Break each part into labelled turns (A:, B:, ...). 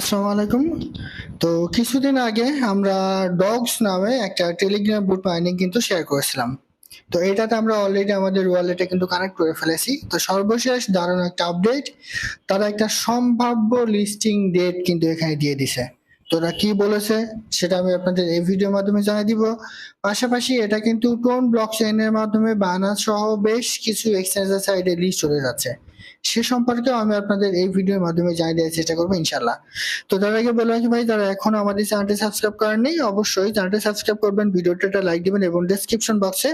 A: আসসালামু আলাইকুম। তো কিছুদিন আগে আমরা ডগস নামে একটা টেলিগ্রাম বুট মাইনিং কিন্তু শেয়ার করেছিলাম। তো এটাতে আমরা অলরেডি আমাদের ওয়ালেটে কিন্তু কানেক্ট করে ফেলেছি। তো সর্বশেষ দারুণ একটা আপডেট তারা একটা সম্ভাব্য লিস্টিং ডেট কিন্তু এখানে দিয়ে দিছে। তো ওরা কি বলেছে সেটা আমি আপনাদের এই ভিডিওর মাধ্যমে জানিয়ে দিব। পাশাপাশি এটা কিন্তু টোন ব্লক চেইনের মাধ্যমে বানাস সহ বেশ কিছু এক্সচেঞ্জের সাইডে লিস্ট চলে যাচ্ছে। সে সম্পর্কেও আমি আপনাদের এই ভিডিওর মাধ্যমে জানিয়ে দেওয়ার চেষ্টা করব ইনশাল্লাহ তো তার আগে বলে রাখি ভাই যারা এখনও আমাদের চ্যানেলটি সাবস্ক্রাইব করেননি অবশ্যই চ্যানেলটি সাবস্ক্রাইব করবেন ভিডিওটা একটা লাইক দিবেন এবং ডেসক্রিপশন বক্সে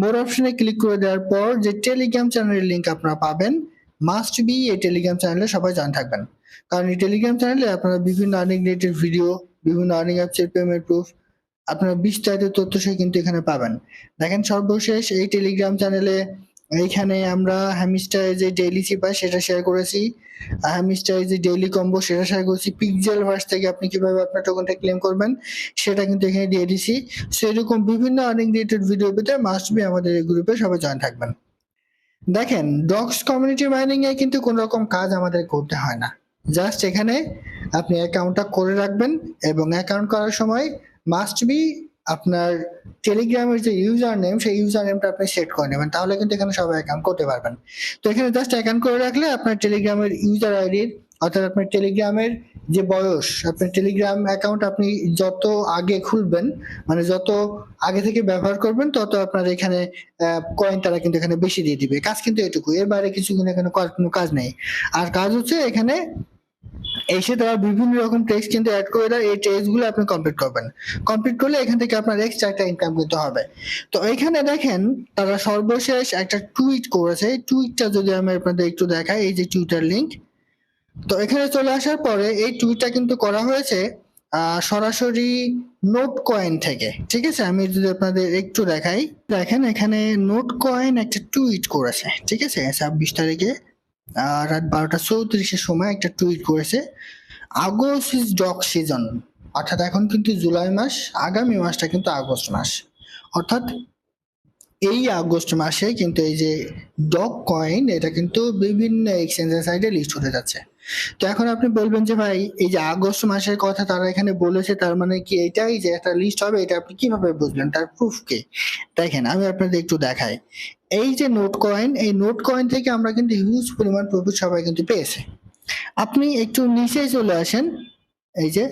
A: মোর অপশনে ক্লিক করে দেওয়ার পর যে টেলিগ্রাম চ্যানেলের লিংক আপনারা পাবেন মাস্ট বি এই টেলিগ্রাম চ্যানেলে সবাই জানা থাকবেন। কারণ এই টেলিগ্রাম চ্যানেলে আপনারা বিভিন্ন আর্নিং রিলেটেড ভিডিও বিভিন্ন আর্নিং অ্যাপসের পেমেন্ট প্রুফ আপনারা বিস্তারিত তথ্য সে কিন্তু এখানে পাবেন। দেখেন সর্বশেষ এই টেলিগ্রাম চ্যানেলে এইখানে আমরা হ্যামিস্টার যে ডেইলি চিপার সেটা শেয়ার করেছি। হ্যামিস্টার যে ডেইলি কম্বো সেটা শেয়ার করেছি। পিকজেল ভার্স থেকে আপনি কীভাবে আপনার টোকেনটা ক্লেম করবেন সেটা কিন্তু এখানে দিয়ে দিছি। সেরকম বিভিন্ন আর্নিং রিলেটেড ভিডিও পেতে মাস্ট বি আমাদের এই গ্রুপে সবাই জয়েন থাকবেন। দেখেন ডগস কমিউনিটি মাইনিং এ কিন্তু কোন রকম কাজ আমাদের করতে হয় না। জাস্ট এখানে আপনি অ্যাকাউন্টটা করে রাখবেন এবং অ্যাকাউন্ট করার সময় মাস্ট বি আপনার টেলিগ্রামের যে ইউজার নেম সেই ইউজার নেমটা আপনি সেট করে নেবেন। তাহলে কিন্তু এখানে সবাই অ্যাকাউন্ট করতে পারবেন। তো এখানে জাস্ট অ্যাকাউন্ট করে রাখলে আপনার টেলিগ্রামের ইউজার আইডির অর্থাৎ আপনার টেলিগ্রামের যে বয়স, আপনার টেলিগ্রাম অ্যাকাউন্ট আপনি যত আগে খুলবেন মানে যত আগে থেকে ব্যবহার করবেন, তত আপনার এখানে কয়েন তারা কিন্তু এখানে বেশি দিয়ে দিবে। কাজ কিন্তু এটুকু এর বাইরে কিছু কিন্তু এখানে কোনো কাজ নেই। আর কাজ হচ্ছে এখানে এসে তারা বিভিন্ন রকম টেক্সট কিন্তু অ্যাড করে দেয়। এই টেক্সটগুলো আপনি কমপ্লিট করবেন। কমপ্লিট করলে এখান থেকে আপনার এক্সট্রা একটা ইনকাম কিন্তু হবে। তো এখানে দেখেন, তারা সর্বশেষ একটা টুইট করেছে। এই টুইটটা যদি আমি আপনাদের একটু দেখাই, এই যে টুইটার লিংক তো এখানে চলে আসার পরে এই টুইটটা কিন্তু করা হয়েছে সরাসরি নোট কয়েন থেকে। ঠিক আছে? আমি যদি আপনাদের একটু দেখাই। দেখেন, এখানে নোট কয়েন একটা টুইট করেছে। ঠিক আছে? ছাব্বিশ তারিখে। রাত বারোটা চৌত্রিশের সময় একটা টুইট করেছে, আগস্ট ইজ ডগ সিজন অর্থাৎ এখন কিন্তু জুলাই মাস, আগামী মাসটা কিন্তু আগস্ট মাস। অর্থাৎ এই আগস্ট মাসে কিন্তু এই যে ডগ কয়েন এটা কিন্তু বিভিন্ন এক্সচেঞ্জের সাইডে লিস্ট হতে যাচ্ছে। তো এখন আপনি বলবেন যে ভাই, এই যে আগস্ট মাসের কথা তারা এখানে বলেছে, তার মানে কি এটাই যে একটা লিস্ট হবে, এটা আপনি কীভাবে বুঝলেন তার প্রুফ কি? দেখেন, আমি আপনাদের একটু দেখাই। এই যে নোট কয়েন এই নোট কয়েন থেকে আমরা কিন্তু হিউজ পরিমাণ প্রফিট সবাই কিন্তু পেয়েছে। আপনি একটু নিচে চলে আসেন, এই যে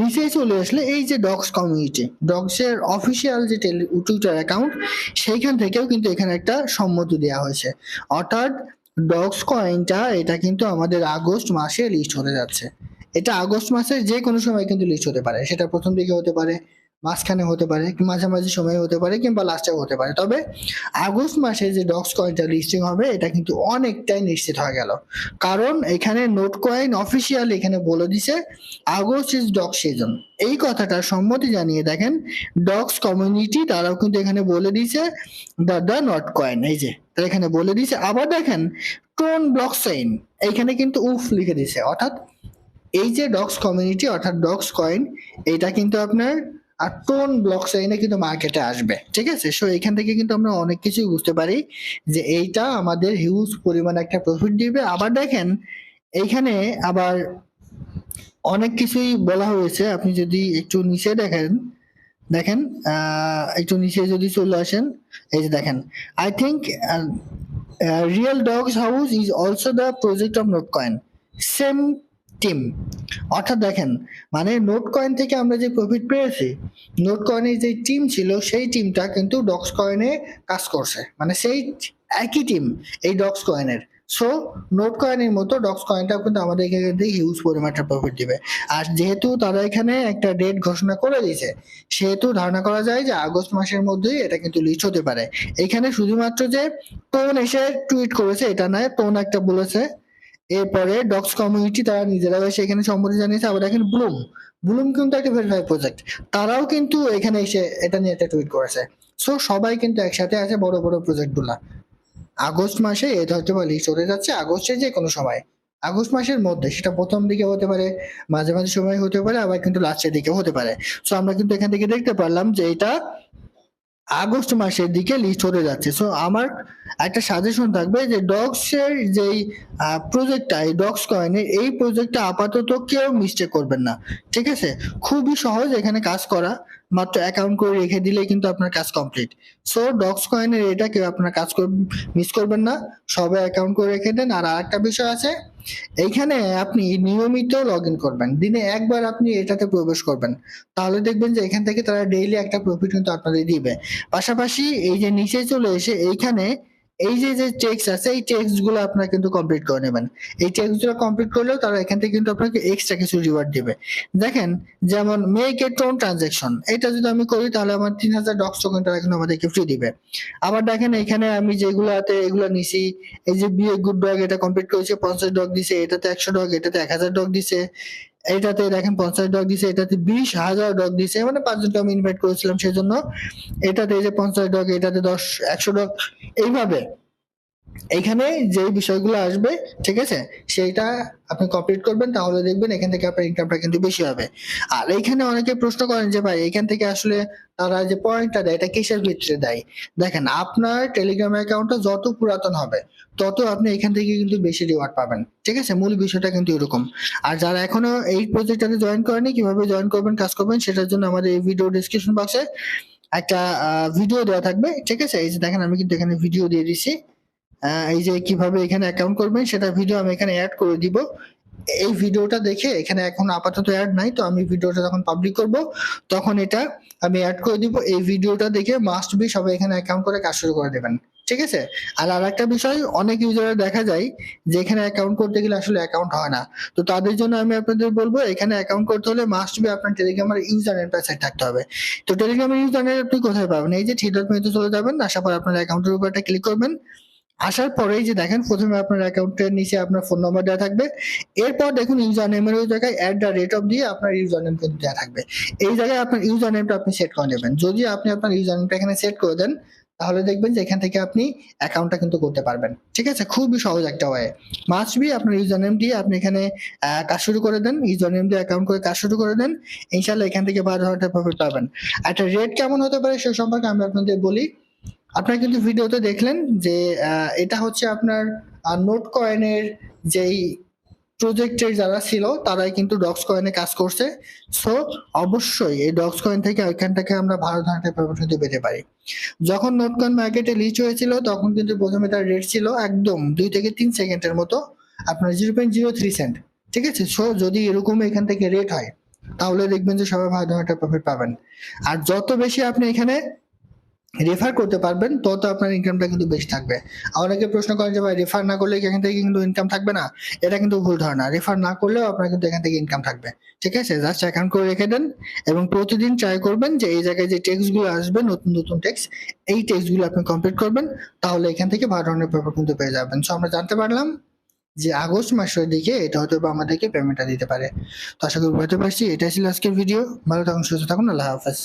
A: নিচে চলে আসলে এই যে ডগস কমিউনিটি ডগস এর অফিসিয়াল যে টুইটার অ্যাকাউন্ট সেইখান থেকেও কিন্তু এখানে একটা সম্মতি দেওয়া হয়েছে। অর্থাৎ ডগস কয়েনটা এটা কিন্তু আমাদের আগস্ট মাসে লিস্ট হতে যাচ্ছে। এটা আগস্ট মাসের যে কোনো সময় কিন্তু লিস্ট হতে পারে। সেটা প্রথম দিকে হতে পারে, মাঝখানে হতে পারে, মাঝামাঝি সময় হতে পারে কিংবা লাস্টেও হতে পারে। তবে আগস্ট মাসে যে ডগস কয়েনটা লিস্টিং হবে, এটা কিন্তু অনেকটাই নিশ্চিত হয়ে গেল। কারণ এখানে নোট কয়েন অফিসিয়াল এখানে বলে দিছে আগস্ট ইজ ডগ সিজন এই কথাটা সম্মতি জানিয়ে দেখেন ডগস কমিউনিটি তারাও কিন্তু এখানে বলে দিয়েছে দ্য দ্য নট কয়েন এই যে। এখানে বলে দিয়েছে, আবার দেখেন টোন ব্লক সাইন এইখানে কিন্তু উফ লিখে দিয়েছে। অর্থাৎ এই যে ডগস কমিউনিটি অর্থাৎ ডগস কয়েন এটা কিন্তু আপনার, আর টোন ব্লক সাইনে কিন্তু মার্কেটে আসবে। ঠিক আছে? সো এখান থেকে কিন্তু আমরা অনেক কিছুই বুঝতে পারি যে এইটা আমাদের হিউজ পরিমাণ একটা প্রফিট দিবে। আবার দেখেন, এইখানে আবার অনেক কিছুই বলা হয়েছে। আপনি যদি একটু নিচে দেখেন দেখেন একটু নিচে যদি চলে আসেন, এই যে দেখেন I think real Dogs House is also the project of Notcoin same team অর্থাৎ দেখেন মানে নোট কয়েন থেকে আমরা যে প্রফিট পেয়েছি নোট কয়েনের যে টিম ছিল, সেই টিমটা কিন্তু ডক্স কয়েনে কাজ করছে। মানে সেই একই টিম এই ডক্স কয়েনের সো নোট কয়েনের মতো ডক্স কয়েনটাও কিন্তু আমাদের এখানে হিউজ পরিমাণটা প্রফিট দিবে। আর যেহেতু তারা এখানে একটা ডেট ঘোষণা করে দিয়েছে, সেহেতু ধারণা করা যায় যে আগস্ট মাসের মধ্যেই এটা কিন্তু লিস্ট হতে পারে। এখানে শুধুমাত্র যে টোন এসে টুইট করেছে, এটা নয় টোন একটা বলেছে। এরপরে ডক্স কমিউনিটি তারা নিজেরা এসে এখানে সম্মতি জানিয়েছে, আবার দেখেন ব্লুম ব্লুম কিন্তু একটা ভেরিফাই প্রজেক্ট তারাও কিন্তু এখানে এসে এটা নিয়ে একটা টুইট করেছে। সো সবাই কিন্তু একসাথে আছে বড় বড় প্রজেক্টগুলা। আগস্ট মাসে বা লিস্ট হতে যাচ্ছে আগস্টের যে কোনো সময়। আগস্ট মাসের মধ্যে সেটা প্রথম দিকে হতে পারে, মাঝে মাঝে সময় হতে পারে, আবার কিন্তু লাস্টের দিকে হতে পারে। সো আমরা কিন্তু এখান থেকে দেখতে পারলাম যে এটা আগস্ট মাসের দিকে লিস্ট হতে যাচ্ছে। সো আমার একটা সাজেশন থাকবে যে ডগস এর যেই প্রজেক্টটা এই ডগস কয়েনের এই প্রজেক্টটা আপাতত কেউ মিস্টেক করবেন না। ঠিক আছে? খুবই সহজ এখানে কাজ করা। মাত্র অ্যাকাউন্ট করে রেখে দিলেই কিন্তু আপনার কাজ কমপ্লিট সো ডগস কয়েনের এটা কেউ আপনার কাজ মিস করবেন না। সবাই অ্যাকাউন্ট করে রেখে দেন। আর আরেকটা বিষয় আছে এইখানে আপনি নিয়মিত লগ ইন করবেন। দিনে একবার আপনি এটাতে প্রবেশ করবেন। তাহলে দেখবেন যে এখান থেকে তারা ডেইলি একটা প্রফিট কিন্তু আপনাদের দিবে। পাশাপাশি এই যে নিচে চলে এসে এইখানে এই যে যে টেক্সট আছে, এই টেক্সটগুলো আপনারা কিন্তু কমপ্লিট করে নেবেন। এই টেক্সটগুলো কমপ্লিট করলেও তারা এখান থেকে কিন্তু আপনাকে এক্সট্রা কিছু রিওয়ার্ড দিবে। দেখেন, যেমন মেক এ টোন ট্রানজেকশন এটা যদি আমি করি তাহলে আমার তিন হাজার ডক্স টোকেন তারা কিন্তু আমাদেরকে ফ্রি দিবে। আবার দেখেন, এখানে আমি যেগুলাতে, এগুলো নিছি, এই যে বিয়ে গুড ডগ এটা কমপ্লিট করেছে, পঞ্চাশ ডগ দিছে, এটাতে একশো ডগ এটাতে এক হাজার ডগ দিছে। এটাতে দেখেন পঞ্চাশ ডক দিছে, এটাতে বিশ হাজার ডক দিছে মানে পাঁচজনকে আমি ইনভাইট করেছিলাম সেজন্য। এটাতে এই যে পঞ্চাশ ডক এটাতে দশ, একশো ডক এইভাবে। এইখানে যে বিষয়গুলো আসবে, ঠিক আছে? সেইটা আপনি কমপ্লিট করবেন, তাহলে দেখবেন এখান থেকে আপনার ইনকামটা কিন্তু বেশি হবে। আর এইখানে অনেকে প্রশ্ন করেন যে, ভাই, এখান থেকে আসলে তারা যে পয়েন্টটা দেয়, এটা কিসের ভিত্তিতে দেয়? দেখেন, আপনার টেলিগ্রাম অ্যাকাউন্টটা যত পুরাতন হবে, তত আপনি এখান থেকে কিন্তু বেশি রিওয়ার্ড পাবেন। ঠিক আছে? মূল বিষয়টা কিন্তু এরকম। আর যারা এখনও এই প্রজেক্টটাতে জয়েন করেনি, কীভাবে জয়েন করবেন, কাজ করবেন, সেটার জন্য আমাদের এই ভিডিও ডিসক্রিপশন বক্সে একটা ভিডিও দেওয়া থাকবে। ঠিক আছে? এই যে দেখেন, আমি কিন্তু এখানে ভিডিও দিয়ে দিছি। এই যে কীভাবে এখানে অ্যাকাউন্ট করবেন, সেটা ভিডিও আমি এখানে অ্যাড করে দিব। এই ভিডিওটা দেখে এখানে এখন আপাতত অ্যাড নাই, তো আমি ভিডিওটা যখন পাবলিক করব, তখন এটা আমি অ্যাড করে দিব। এই ভিডিওটা দেখে মাস্ট বি সবাই এখানে অ্যাকাউন্ট করে কাজ শুরু করে দেবেন। ঠিক আছে? আর আর একটা বিষয়, অনেক ইউজারের দেখা যায় যে এখানে অ্যাকাউন্ট করতে গেলে আসলে অ্যাকাউন্ট হয় না। তো তাদের জন্য আমি আপনাদের বলব, এখানে অ্যাকাউন্ট করতে হলে মাস্ট বি আপনার টেলিগ্রামের ইউজার সেট থাকতে হবে। তো টেলিগ্রামের ইউজার আপনি কোথায় পাবেন? এই যে ডট মেনুতে চলে যাবেন, আসার পর আপনার অ্যাকাউন্টের উপর একটা ক্লিক করবেন। আসার পরেই যে দেখেন প্রথমে আপনার অ্যাকাউন্টের নিচে আপনার ফোন নাম্বার দেওয়া থাকবে। এরপর দেখুন ইউজার নেমের ওই জায়গায় অ্যাট দ্য রেট অফ দিয়ে আপনার ইউজার নেম কিন্তু দেওয়া থাকবে। এই জায়গায় আপনার ইউজার নেমটা আপনি সেট করে নেবেন। যদি আপনি আপনার ইউজার নেমটা এখানে সেট করে দেন, তাহলে দেখবেন যে এখান থেকে আপনি অ্যাকাউন্টটা কিন্তু করতে পারবেন। ঠিক আছে? খুবই সহজ একটা ওয়ে মাস্ট বি আপনার ইউজার নেম দিয়ে আপনি এখানে কাজ শুরু করে দেন। ইউজার নেম দিয়ে অ্যাকাউন্ট করে কাজ শুরু করে দেন। ইনশাল্লাহ এখান থেকে বারো হাজার প্রফিট পাবেন। একটা রেট কেমন হতে পারে সে সম্পর্কে আমি আপনাদের বলি। আপনারা কিন্তু ভিডিওতে দেখলেন যে এটা হচ্ছে আপনার নোট কয়েনের যেই প্রজেক্টের যারা ছিল, তারাই কিন্তু ডক্স কয়েনে কাজ করছে। সো অবশ্যই এই ডক্স কয়েন থেকে ওইখান থেকে আমরা ভালো ধরনের প্রফিট পেতে পারি। যখন নোট কয়েন মার্কেটে লিচ হয়েছিল, তখন কিন্তু প্রথমে তার রেট ছিল একদম দুই থেকে তিন সেকেন্ডের মতো, আপনার zero point zero three cent ঠিক আছে? সো যদি এরকম এখান থেকে রেট হয়, তাহলে দেখবেন যে সবাই ভালো ধরনের প্রফিট পাবেন। আর যত বেশি আপনি এখানে রেফার করতে পারবেন, তত আপনার ইনকামটা কিন্তু বেশি থাকবে। অনেকে প্রশ্ন করেন যে ভাই রেফার না করলে এখান থেকে কিন্তু ইনকাম থাকবে না? এটা কিন্তু ভুল ধারণা। রেফার না করলেও আপনার কিন্তু এখান থেকে ইনকাম থাকবে। ঠিক আছে? জাস্ট অ্যাকাউন্ট করে রেখে দেন এবং প্রতিদিন ট্রাই করবেন যে এই জায়গায় যে টেক্সটগুলো আসবে, নতুন নতুন টেক্সট এই টেক্সটগুলো আপনি কমপ্লিট করবেন, তাহলে এখান থেকে ভালো ধরনের পেপার কিন্তু পেয়ে যাবেন। সো আমরা জানতে পারলাম যে আগস্ট মাসের দিকে এটা হয়তো বা আমাদেরকে পেমেন্টটা দিতে পারে। তো আশা করি বুঝতে পারছি। এটাই ছিল আজকের ভিডিও ভালো থাকুন, সুস্থ থাকুন। আল্লাহ হাফেজ।